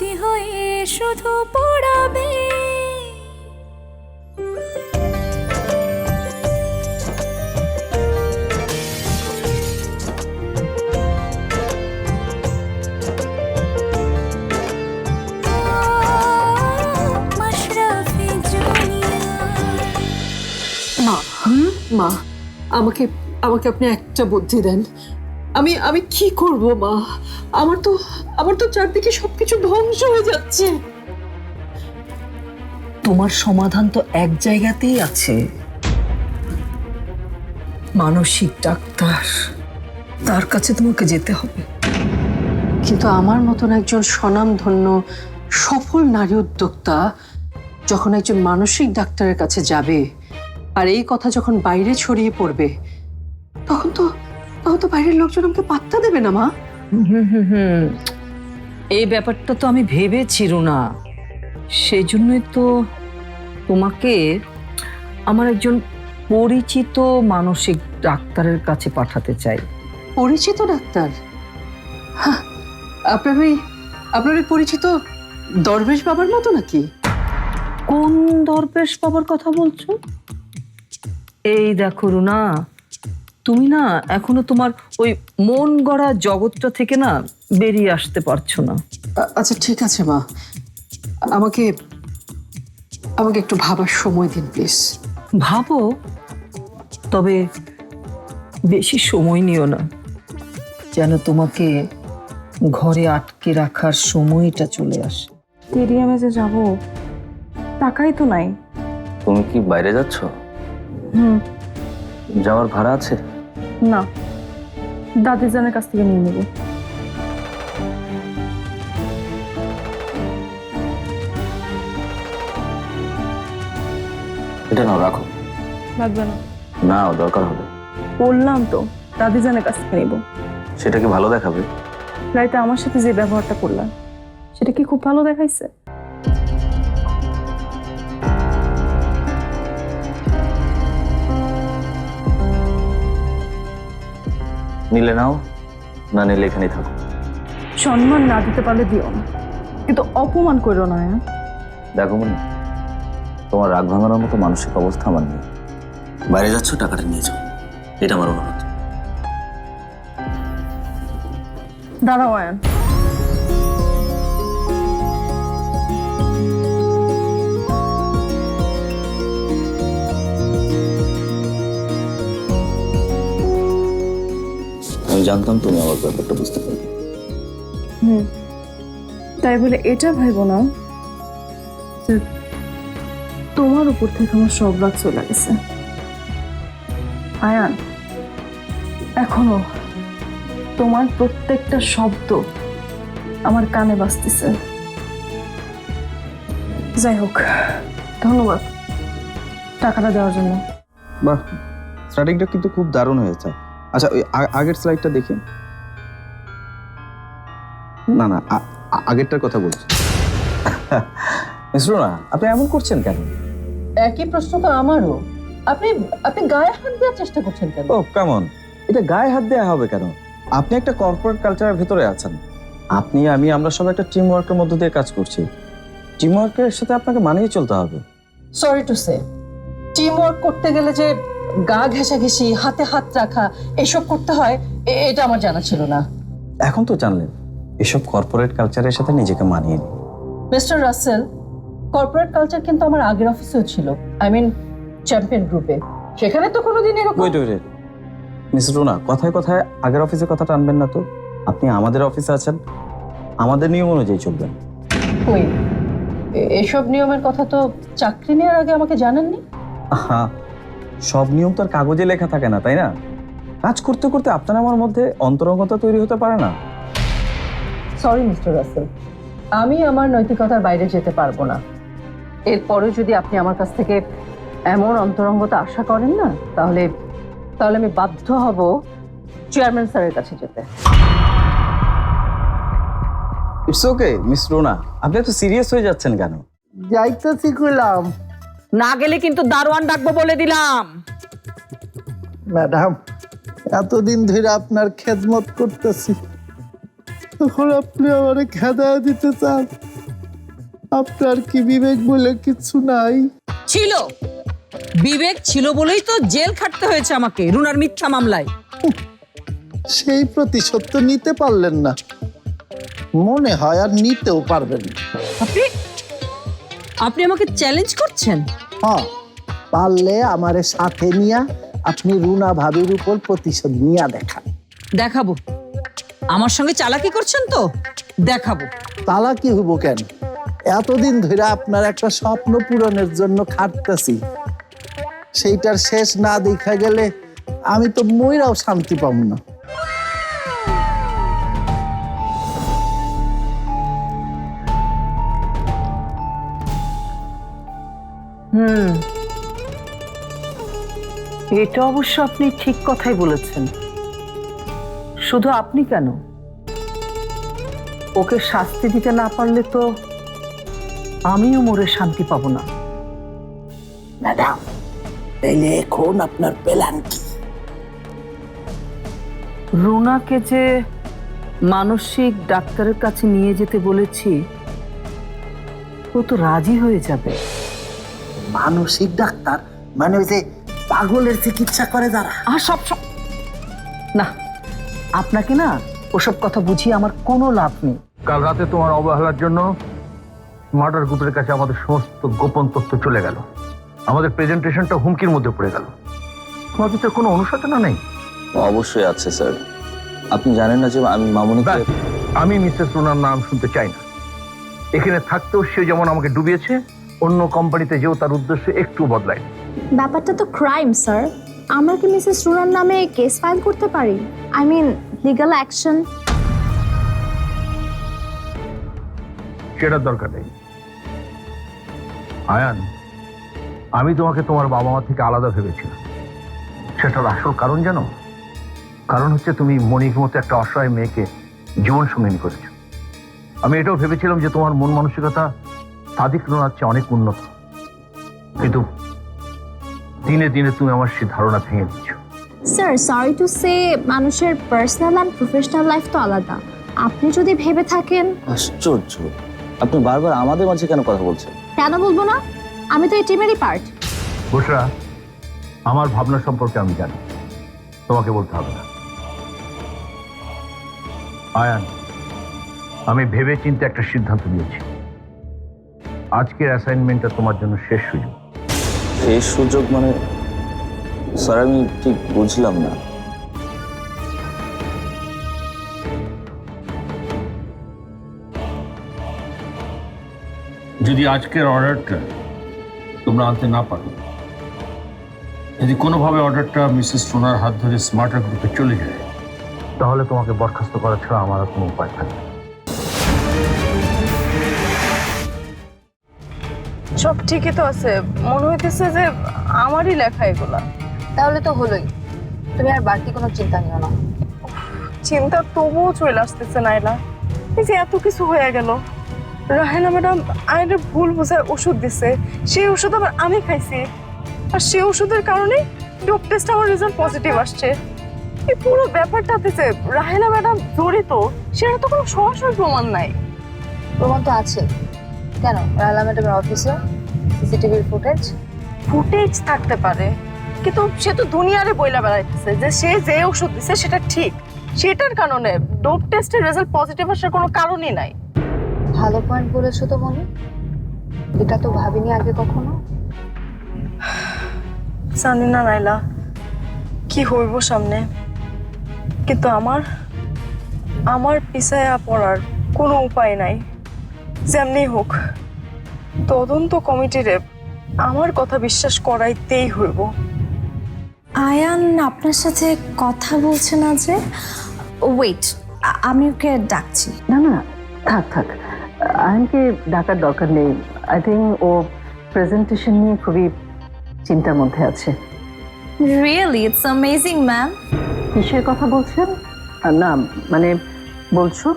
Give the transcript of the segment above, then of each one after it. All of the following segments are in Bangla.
স্মৃতি হয়ে শুধু পড়াবে। মা মা, আমাকে আমাকে আপনি একটা বুদ্ধি দেন। আমি আমি কি করব, মা? আমার তো আমার তো চারদিকে সবকিছু ধ্বংস হয়ে যাচ্ছে। তোমার সমাধান তো এক জায়গাতেই আছে। মানসিক ডাক্তার তার কাছে তোমাকে যেতে হবে। কিন্তু আমার মতন একজন স্বনামধন্য সফল নারী উদ্যোক্তা যখন একজন মানসিক ডাক্তারের কাছে যাবে আর এই কথা যখন বাইরে ছড়িয়ে পড়বে তখন তো তখন তো বাইরের লোকজন আমাকে পাত্তা দেবে না মা। এই ব্যাপারটা তো আমি ভেবেছি না। সেই জন্যই তো তোমাকে আমার একজন পরিচিত মানসিক ডাক্তারের কাছে পাঠাতে চাই। পরিচিত ডাক্তার? আপনার ওই আপনার ওই পরিচিত দরবেশ বাবার মতো নাকি? কোন দরবেশ বাবার কথা বলছো? এই দেখো রুনা তুমি না এখনও তোমার ওই মন গড়া জগৎটা থেকে না বেরিয়ে আসতে পারছ না। আচ্ছা ঠিক আছে মা। আমাকে আমাকে একটু ভাবার সময় দিন প্লিজ। ভাবো তবে বেশি সময় নিও না। যেন তোমাকে ঘরে আটকে রাখার সময়টা চলে আসে। স্টেডিয়ামে যে যাব টাকাই তো নাই। তুমি কি বাইরে যাচ্ছ? হুম। যাওয়ার ভাড়া আছে? না দাদিজানের কাছ থেকে নিয়ে নেব। এটা নাও রাখো। লাগবে না। না দরকার হবে। বললাম তো দাদিজানের কাছ থেকে নেব। সেটা কি ভালো দেখাবে? রাইতে আমার সাথে যে ব্যবহারটা করলাম সেটা কি খুব ভালো দেখাইছে? নিলে নাও না নিলে এখানে থাকো। সম্মান না দিতে পারলে দিও না। কিন্তু অপমান করো না হ্যাঁ? দেখো মনে তোমার রাগ ভাঙানোর মতো মানসিক অবস্থা আমার নেই। বাইরে যাচ্ছ টাকাটা নিয়ে যাও। এটা আমার অনুরোধ। দাঁড়াও আয়ান। আমি জানতাম তুমি আমার ব্যাপারটা বুঝতে পারবে। হুম। তাই বলে এটা ভাইবো না। তোমার উপর থেকে আমার সব রাগ চলে গেছে। আয়ান এখনও তোমার প্রত্যেকটা শব্দ আমার কানে বাজতেছে। যাই হোক ধন্যবাদ টাকাটা দেওয়ার জন্য। বাহ স্টার্টিংটা কিন্তু খুব দারুণ হয়েছে। আচ্ছা ওই আগের স্লাইডটা দেখি। না না আগেরটার কথা বলছি। মিশ্র না আপনি এমন করছেন কেন? একই প্রশ্ন তো আমারও। আপনি আপনি গায়ে হাত দেওয়ার চেষ্টা করছেন কেন? ও কেমন? এটা গায়ে হাত দেওয়া হবে কেন? আপনি একটা কর্পোরেট কালচারের ভেতরে আছেন। আপনি আমি আমরা সব একটা টিম ওয়ার্কের মধ্য দিয়ে কাজ করছি। টিম ওয়ার্কের সাথে আপনাকে মানিয়ে চলতে হবে। Sorry to say team work করতে গেলে যে গা ঘেঁষাঘেঁষি হাতে হাত রাখা এসব করতে হয় এটা আমার জানা ছিল না। এখন তো জানলেন এসব কর্পোরেট কালচারের সাথে নিজেকে মানিয়ে নিন। মিস্টার রাসেল কর্পোরেট কালচার কিন্তু আমার আগের অফিসেও ছিল। আই মিন চ্যাম্পিয়ন গ্রুপে সেখানে তো কোনোদিন এরকম ওয়েট ওয়েট মিস রুনা কথায় কথায় আগের অফিসের কথা টানবেন না তো? আপনি আমাদের অফিসে আছেন। আমাদের নিয়ম অনুযায়ী চলবেন। কই এ- এসব নিয়মের কথা তো চাকরি নেওয়ার আগে আমাকে জানাননি? হ্যাঁ সব নিয়ম তো আর কাগজে লেখা থাকে না তাই না? কাজ করতে করতে আপনার আমার মধ্যে অন্তরঙ্গতা তৈরি হতে পারে না। সরি মিস্টার রাসেল আমি আমার নৈতিকতার বাইরে যেতে পারব না। এরপরে যদি আপনি আমার কাছ থেকে এমন অন্তরঙ্গতা আশা করেন না তাহলে তাহলে আমি বাধ্য হব চেয়ারম্যান স্যারের কাছে যেতে। ইটস ওকে মিস রুনা আপনি এত সিরিয়াস হয়ে যাচ্ছেন কেন? যাইতেছি কইলাম। না গেলে কিন্তু দারোয়ান ডাকবো বলে দিলাম। ম্যাডাম এতদিন ধরে আপনার খেদমত করতেছি। তখন আপনি আমারে খেদায় দিতে চান। আপনার কি বিবেক বলে কিছু নাই? ছিল। বিবেক ছিল বলেই তো জেল খাটতে হয়েছে আমাকে রুনার মিথ্যা মামলায়। সেই প্রতিশোধ তো নিতে পারলেন না। মনে হয় আর নিতেও পারবেন আপনি আপনি আমাকে চ্যালেঞ্জ করছেন? হ্যাঁ পারলে আমারে সাথে নিয়া আপনি রুনা ভাবির উপর প্রতিশোধ নিয়া দেখান। দেখাবো। আমার সঙ্গে চালাকি করছেন তো? দেখাবো। তালা কি হইব কেন? এতদিন ধরে আপনার একটা স্বপ্ন পূরণের জন্য খাটতেছি। সেইটার শেষ না দেখা গেলে আমি তো ময়রাও শান্তি পাব না। হুম। এটা অবশ্য আপনি ঠিক কথাই বলেছেন। শুধু আপনি কেন? ওকে শাস্তি দিতে না পারলে তো আমিও মরে শান্তি পাবো না। ম্যাডাম তাইলে এখন আপনার প্ল্যান কি? রুনাকে যে মানসিক ডাক্তারের কাছে নিয়ে যেতে বলেছি ও তো রাজি হয়ে যাবে। মানসিক ডাক্তার মানে ওই যে পাগলের চিকিৎসা করে যারা। আর সব সব। না আপনাকে না ওসব কথা বুঝিয়ে আমার কোনো লাভ নেই। কাল রাতে তোমার অবহেলার জন্য মার্ডার গ্রুপের কাছে আমাদের সমস্ত গোপন তথ্য চলে গেল। আমাদের প্রেজেন্টেশনটা হুমকির মধ্যে পড়ে গেল। তোমাদের তো কোনো অনুশোচনা নেই? অবশ্যই আছে স্যার। আপনি জানেন না যে আমি মামুনিকে আমি মিসেস রুনার নাম শুনতে চাই না। এখানে থাকতেও সে যেমন আমাকে ডুবিয়েছে অন্য কোম্পানিতে যেও তার উদ্দেশ্য একটু বদলায়। ব্যাপারটা তো ক্রাইম স্যার আমরা কি মিসেস রুনার নামে কেস ফাইল করতে পারি? আই মিন লিগাল অ্যাকশন সেটার দরকার নেই। আয়ান আমি তোমাকে তোমার বাবা মা থেকে আলাদা ভেবেছিলাম। সেটার আসল কারণ জানো? কারণ হচ্ছে তুমি মনির মতো একটা অসহায় মেয়েকে জীবন সঙ্গিনী করেছ। আমি এটাও ভেবেছিলাম যে তোমার মন মানসিকতা সাদিক রোনার চেয়ে অনেক উন্নত। কিন্তু দিনে দিনে তুমি আমার সেই ধারণা ভেঙে দিচ্ছ। স্যার সরি টু সে মানুষের পার্সোনাল অ্যান্ড প্রফেশনাল লাইফ তো আলাদা। আপনি যদি ভেবে থাকেন। আশ্চর্য। আপনি বারবার আমাদের মাঝে কেন কথা বলছেন? কেন বলব না? আমি তো এই টিমেরই পার্ট বুসরা আমার ভাবনা সম্পর্কে আমি জানি। তোমাকে বলতে হবে না। আয়ান আমি ভেবে চিন্তে একটা সিদ্ধান্ত নিয়েছি। আজকের অ্যাসাইনমেন্টটা তোমার জন্য শেষ সুযোগ। এই সুযোগ মানে স্যার আমি ঠিক বুঝলাম না। যদি আজকের অর্ডারটা তোমরা আনতে না পারো যদি কোনোভাবে অর্ডারটা মিসেস সোনার হাত ধরে স্মার্টার গ্রুপে চলে যায় তাহলে তোমাকে বরখাস্ত করা ছাড়া আমার আর কোনো উপায় থাকবে সব ঠিকই তো আছে। মনে হইতেছে যে আমারই লেখা এগুলা। তাহলে তো হলোই। তুমি আর বাড়তি কোনো চিন্তা নিও না। চিন্তা তবুও চলে আসতেছে নাইলা। এই যে এত কিছু হয়ে গেল। রাহেনা ম্যাডাম আইনের ভুল বোঝায় ওষুধ দিছে। সেই ওষুধ আবার আমি খাইছি। আর সেই ওষুধের কারণে ডোপ টেস্ট আমার রেজাল্ট পজিটিভ আসছে। এই পুরো ব্যাপারটাতে যে রাহেনা ম্যাডাম জড়িত সেটা তো কোনো সরাসরি প্রমাণ নাই। প্রমাণ তো আছে। কেন? রায়লা ম্যাডামের অফিসে সিসিটিভির ফুটেজ ফুটেজ থাকতে পারে কিন্তু সে তো দুনিয়ারে বইলা বেড়াইতেছে যে সে যে ওষুধ দিছে সেটা ঠিক। সেটার কারণে ডোপ টেস্টের রেজাল্ট পজিটিভ আসার কোনো কারণই নাই। ভালো পয়েন্ট বলেছ তো মনে এটা তো ভাবিনি আগে কখনো। জানি না নাইলা কি হইব সামনে। কিন্তু আমার আমার পিছায়া পড়ার কোনো উপায় নাই। যেমনি হোক তদন্ত কমিটিরে আমার কথা বিশ্বাস করাইতেই হইব। আয়ান আপনার সাথে কথা বলছে না যে? ওয়েট আমি ওকে ডাকছি। না না থাক থাক। আয়নকে ডাকার দরকার নেই। আই থিঙ্ক ও প্রেজেন্টেশন নিয়ে খুবই চিন্তার মধ্যে আছে। রিয়েলি ইটস অ্যামেজিং ম্যাম কিসের কথা বলছেন? না মানে বলছো?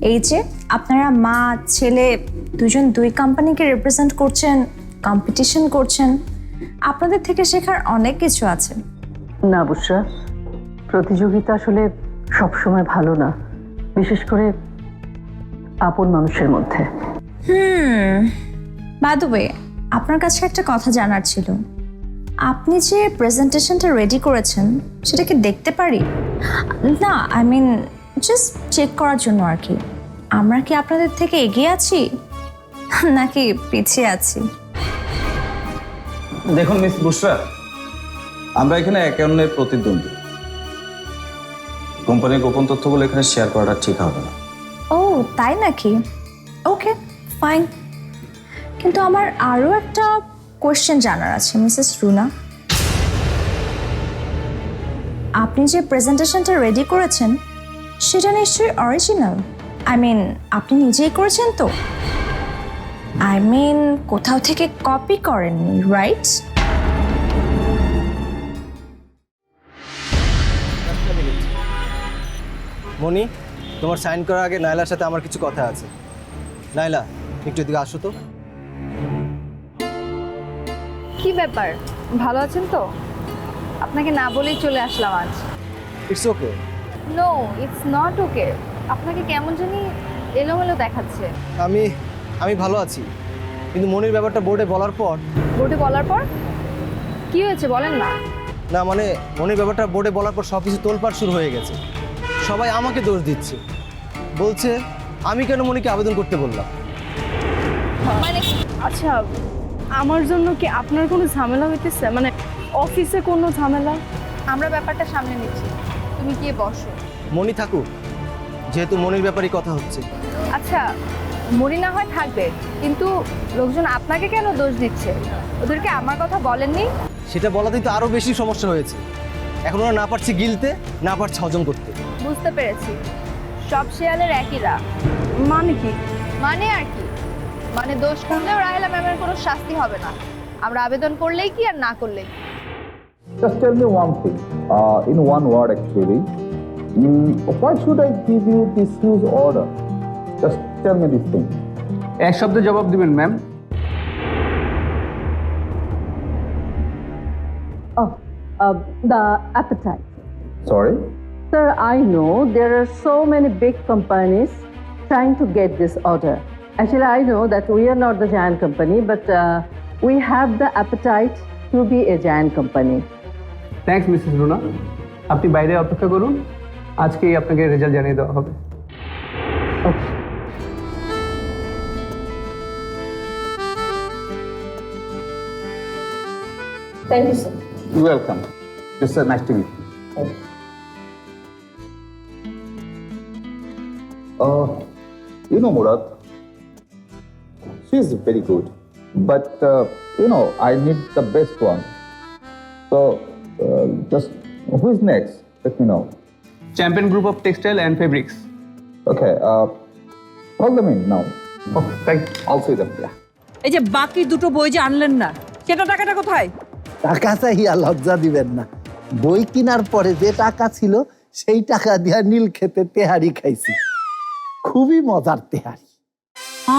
এই যে আপনারা মা ছেলে দুজন দুই কোম্পানিকে রিপ্রেজেন্ট করছেন কম্পিটিশন করছেন আপনাদের থেকে শেখার অনেক কিছু আছে। না বুসরা প্রতিযোগিতা আসলে সবসময় ভালো না বিশেষ করে আপন মানুষের মধ্যে। হুম ওয়ে আপনার কাছে একটা কথা জানার ছিল। আপনি যে প্রেজেন্টেশনটা রেডি করেছেন সেটা কি দেখতে পারি? না আই মিন জাস্ট চেক করার জন্য আর কি। আমরা কি আপনাদের থেকে এগিয়ে আছি? নাকি পিছিয়ে আছি? দেখুন মিস বুসরা আমরা এখানে একে অন্যের প্রতিদ্বন্দ্বী। কোম্পানির গোপন তথ্যগুলো এখানে শেয়ার করাটা ঠিক হবে না। ও তাই নাকি? ওকে ফাইন কিন্তু আমার আরও একটা কোয়েশ্চেন জানার আছে মিসেস রুনা। আপনি যে প্রেজেন্টেশনটা রেডি করেছেন সেটা নিশ্চয়ই অরিজিনাল আই মিন আপনি নিজেই করেছেন তো। আই মিন কোথাও থেকে কপি করেননি রাইট মনি তোমার সাইন করার আগে নাইলার সাথে আমার কিছু কথা আছে। নাইলা একটু এদিকে আসো তো। কি ব্যাপার? ভালো আছেন তো? আপনাকে না বলেই চলে আসলাম আজ। It's okay no it's not okay আপনাকে কেমন জানি এলোমেলো দেখাচ্ছে। আমি আমি ভালো আছি। কিন্তু মনির ব্যাপারটা বোর্ডে বলার পর বোর্ডে বলার পর? কি হয়েছে বলেন না। না মানে মনির ব্যাপারটা বোর্ডে বলার পর সব কিছু তোলপাড় শুরু হয়ে গেছে। সবাই আমাকে দোষ দিচ্ছে। বলছে আমি কেন মনিকে আবেদন করতে বললাম? মানে আচ্ছা আমার জন্য কি আপনার কোনো ঝামেলা হইতেছে? মানে অফিসে কোনো ঝামেলা? আমরা ব্যাপারটা সামনে নিচ্ছি। তুমি গিয়ে বসো। মনি থাকুক যেহেতু মনির ব্যাপারই কথা হচ্ছে। আচ্ছা মরি না হয় থাকবে কিন্তু লোকজন আপনাকে কেন দোষ দিচ্ছে? ওদেরকে আমার কথা বলেননি? সেটা বলাতেই তো আরও বেশি সমস্যা হয়েছে। এখন ওরা না পারছে গিলতে না পারছে হজম করতে। বুঝতে পেরেছি। সব শেয়ালের একই রাগ। মানে কি? মানে আর কি? মানে দোষ করলেও রাহেলা ম্যামের কোনো শাস্তি হবে না। আমরা আবেদন করলেই কি আর না করলেই কি? Just tell me one thing, uh, in one word actually. Mm, why should I give you this huge order? Just tell me this thing. এক শব্দে জবাব দিবেন ma'am the appetite Sorry? Sir, I know there are so many big companies trying to get this order. Actually, I know that we are not the giant company, but uh, we have the appetite to be a giant company. Thanks Mrs Runa আপনি বাইরে অপেক্ষা করুন আজকেই আপনাকে রেজাল্ট জানিয়ে দেওয়া হবে Thank you, sir. You're welcome. It's uh, nice to meet you. Uh, you know, Murad, she's very good. But, uh, you know, I need the best one. So, uh, just who is next? Let me know. Champion group of textile and fabrics Okay, uh, call them in now. Oh thank I'll see them. Yeah. এই যে বাকি দুটো বই যে আনলেন না সেটা টাকাটা কোথায় টাকা চাইয়া লজ্জা দিবেন না বই কেনার পরে যে টাকা ছিল সেই টাকা দিয়া নীল খেতে তেহারি খাইছি খুবই মজার তেহারি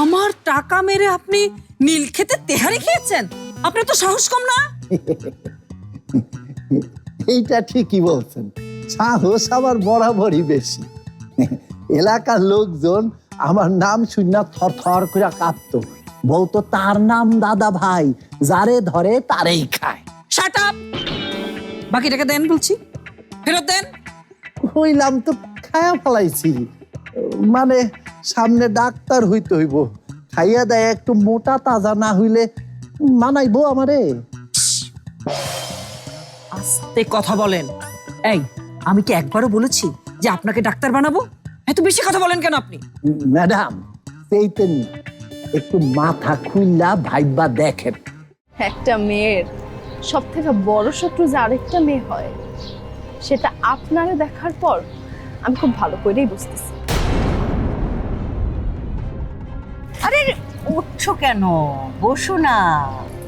আমার টাকা মেরে আপনি নীল খেতে তেহারি খেয়েছেন আপনার তো সাহস কম না এইটা ঠিকই বলছেন। সাহস আমার বরাবরই বেশি। এলাকার লোকজন আমার নাম শুনে থর থর করে কাঁপত বলতো তার নাম দাদা ভাই যারে ধরে তারেই খায়। শাট আপ বাকি টাকা দেন বলছি। ফেরত দেন। হইলাম তো খায়া ফেলাইছি। মানে সামনে ডাক্তার হইতে হইব। খাইয়া দেয় একটু মোটা তাজা না হইলে মানাইবো আমারে? আস্তে কথা বলেন। এই আমি কি একবারও বলেছি যে আপনাকে ডাক্তার বানাবো? এত বেশি কথা বলেন কেন আপনি? ম্যাডাম সেইতেন একটু মাথা খুইলা ভাইবা দেখেন। একটা মেয়ের সব থেকে বড় শত্রু যে আরেকটা মেয়ে হয় সেটা আপনারে দেখার পর আমি খুব ভালো করেই বুঝতেছি। আরে উঠছো কেন? বসো না।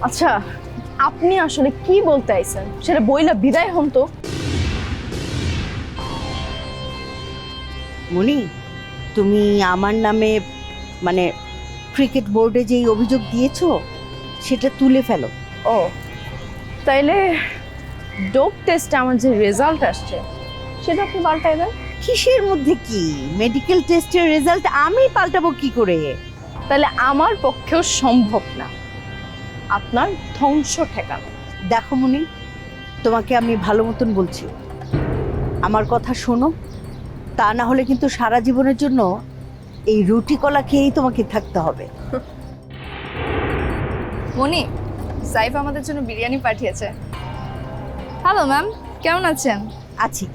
আচ্ছা আপনি আসলে কি বলতে আইছেন? সেটা বইলা বিদায় হন তো। মনি তুমি আমার নামে মানে ক্রিকেট বোর্ডে যেই অভিযোগ দিয়েছ সেটা তুলে ফেলো। ও তাইলে ডোপ টেস্টে আমার যে রেজাল্ট আসছে সেটা আপনি পাল্টাই দেন? কিসের মধ্যে কি? মেডিকেল টেস্টের রেজাল্ট আমি পাল্টাবো কি করে? তাহলে আমার পক্ষেও সম্ভব না। আপনার ধ্বংস ঠেকানো। দেখো মুনি তোমাকে আমি ভালো মতন বলছি। আমার কথা শোনো তা না হলে কিন্তু সারা জীবনের জন্য এই রুটি কলা খেয়েই তোমাকে থাকতে হবে। মনি সাইফ আমাদের জন্য বিরিয়ানি পাঠিয়েছে। হ্যালো ম্যাম কেমন আছেন? আছি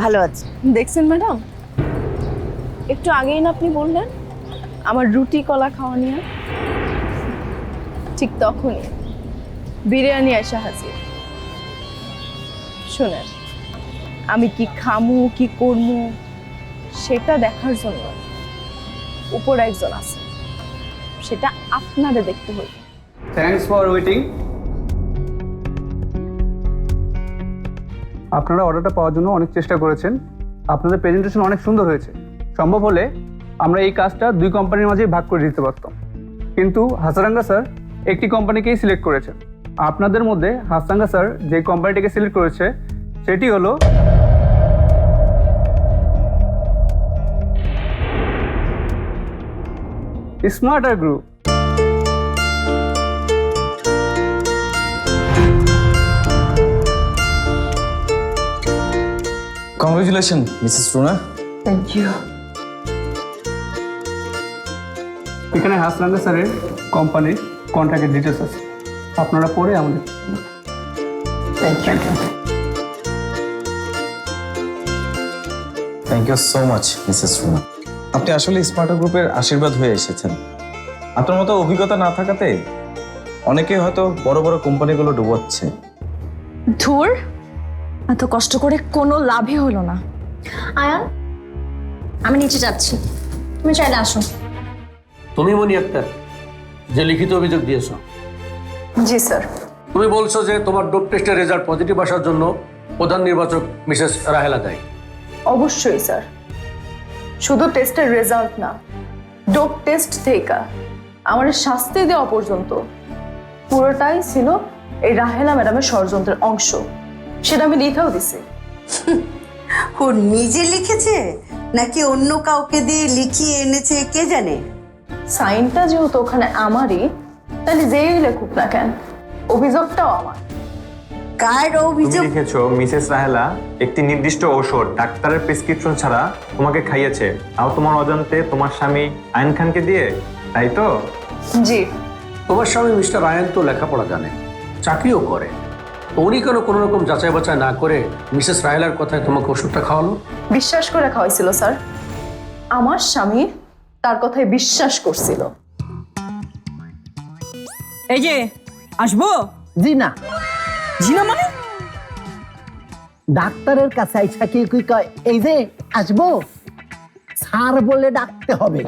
ভালো আছি। দেখছেন ম্যাডাম একটু আগেই না আপনি বললেন আমার রুটি কলা খাওয়া নিয়ে। ঠিক তখনই বিরিয়ানি এসে হাজির। শুনেন, আমি কি খামু, কি করমু, সেটা দেখার জন্য উপর একজন আছে। সেটা আপনারে দেখতে হইবে থ্যাঙ্কস ফর ওয়েটিং আপনারা অর্ডারটা পাওয়ার জন্য অনেক চেষ্টা করেছেন। আপনাদের প্রেজেন্টেশন অনেক সুন্দর হয়েছে। সম্ভব হলে আমরা এই কাজটা দুই কোম্পানির মাঝে ভাগ করে দিতে পারতাম। কিন্তু হাসারাঙ্গা স্যার একটি কোম্পানিকেই সিলেক্ট করেছে। আপনাদের মধ্যে হাসারাঙ্গা স্যার যে কোম্পানিটিকে সিলেক্ট করেছে সেটি হলো smarter group. Congratulation Mrs Runa thank you এখানে হাসরাঙ্গা স্যারের কোম্পানির কন্ট্রাক্টের ডিটেলস আছে। আপনারা পরে আমাদের thank you thank you so much Mrs Runa আপনি আসলে স্মার্টার গ্রুপের আশীর্বাদ হয়ে এসেছেন। আপনার মতো অভিজ্ঞতা না থাকাতে অনেকে হয়তো বড় বড় কোম্পানিগুলো ডুবোচ্ছে। ধুর এত কষ্ট করে কোনো লাভই হলো না। আয়ান আমি নিচে যাচ্ছি। তুমি চাইলে আসো। তুমি মনি আক্তার যে লিখিত অভিযোগ দিয়েছ? জি স্যার। তুমি বলছো যে তোমার ডোপ টেস্টের রেজাল্ট পজিটিভ আসার জন্য প্রধান নির্বাচক মিসেস রাহেলা দায়ী। অবশ্যই স্যার। শুধু টেস্টের রেজাল্ট না ডোপ টেস্ট থেকে আমার শাস্তি দেওয়া পর্যন্ত পুরোটাই ছিল এই রাহেলা ম্যাডামের ষড়যন্ত্রের অংশ। সেটা আমি লিখেও দিছি। ও নিজে লিখেছে? নাকি অন্য কাউকে দিয়ে লিখিয়ে এনেছে কে জানে? সাইনটা যেহেতু ওখানে আমারই তাহলে যেই লেখুক না কেন অভিযোগটাও আমার। কার অভিযোগ? লিখেছো মিসেস রাহেলা একটি নির্দিষ্ট ঔষধ ডাক্তারের প্রেসক্রিপশন ছাড়া তোমাকে খাইয়েছে। তাও তোমার অজান্তে তোমার স্বামী আইন খানকে দিয়ে তাই তো? জি। তোমার স্বামী মিস্টার রায়ান তো লেখাপড়া জানে চাকরিও করে। উনি কেন কোনো রকম যাচাই বাছাই না করে মিসেস রাহেলার কথায় তোমাকে ওষুধটা খাওয়ালো? বিশ্বাস করে খাওয়াইছিল স্যার। আমার স্বামী তার কথায় বিশ্বাস করছিল। এই যে আসব? জি না। জি না মানে? ডাক্তারের কাছে আইসা কি কি কয় এই যে আসব? স্যার বলে ডাকতে হবে।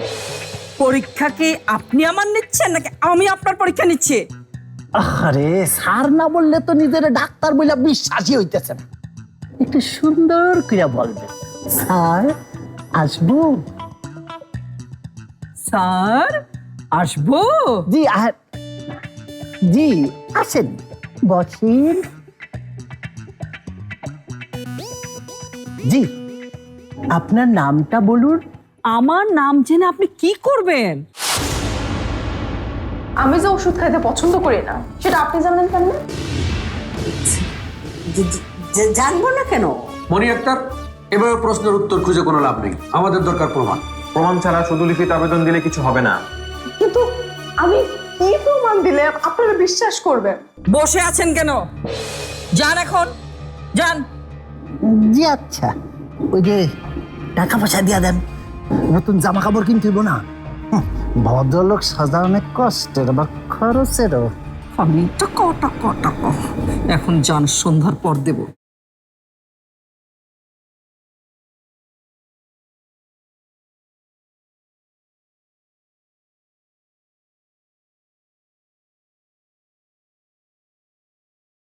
পরীক্ষা কি আপনি আমার নিচ্ছেন নাকি আমি আপনার পরীক্ষা নিচ্ছি? আরে স্যার না বললে তো নিজের ডাক্তার বলে বিশ্বাসই হইতেছে না। একটু সুন্দর করে বলবে স্যার আসব? স্যার আসব? জি আর জি আসেন। বসেন। জি আপনার নামটা বলুন। আমার নাম জেনে আপনি কি করবেন? আমি যে ওষুধ খাইতে পছন্দ করি না সেটা আপনি জানেন কেন? জানব না কেন? মনি আক্তার এভাবে প্রশ্নের উত্তর খুঁজে কোনো লাভ নেই। আমাদের দরকার প্রমাণ। প্রমাণ ছাড়া শুধু লিখিত আবেদন দিলে কিছু হবে না। কিন্তু আমি কি প্রমাণ দিলে? আপনারা বিশ্বাস করবেন। বসে আছেন কেন? যান এখন। যান। জি আচ্ছা। ওই যে টাকা পয়সা দিয়া দেন। নতুন জামা কাপড় কিনতে হইব না। ভদ্রলোক সাজা অনেক কষ্টের বা খরচেরও। আমি টাকা টাকা টাকা। এখন যান সন্ধ্যার পর দেব।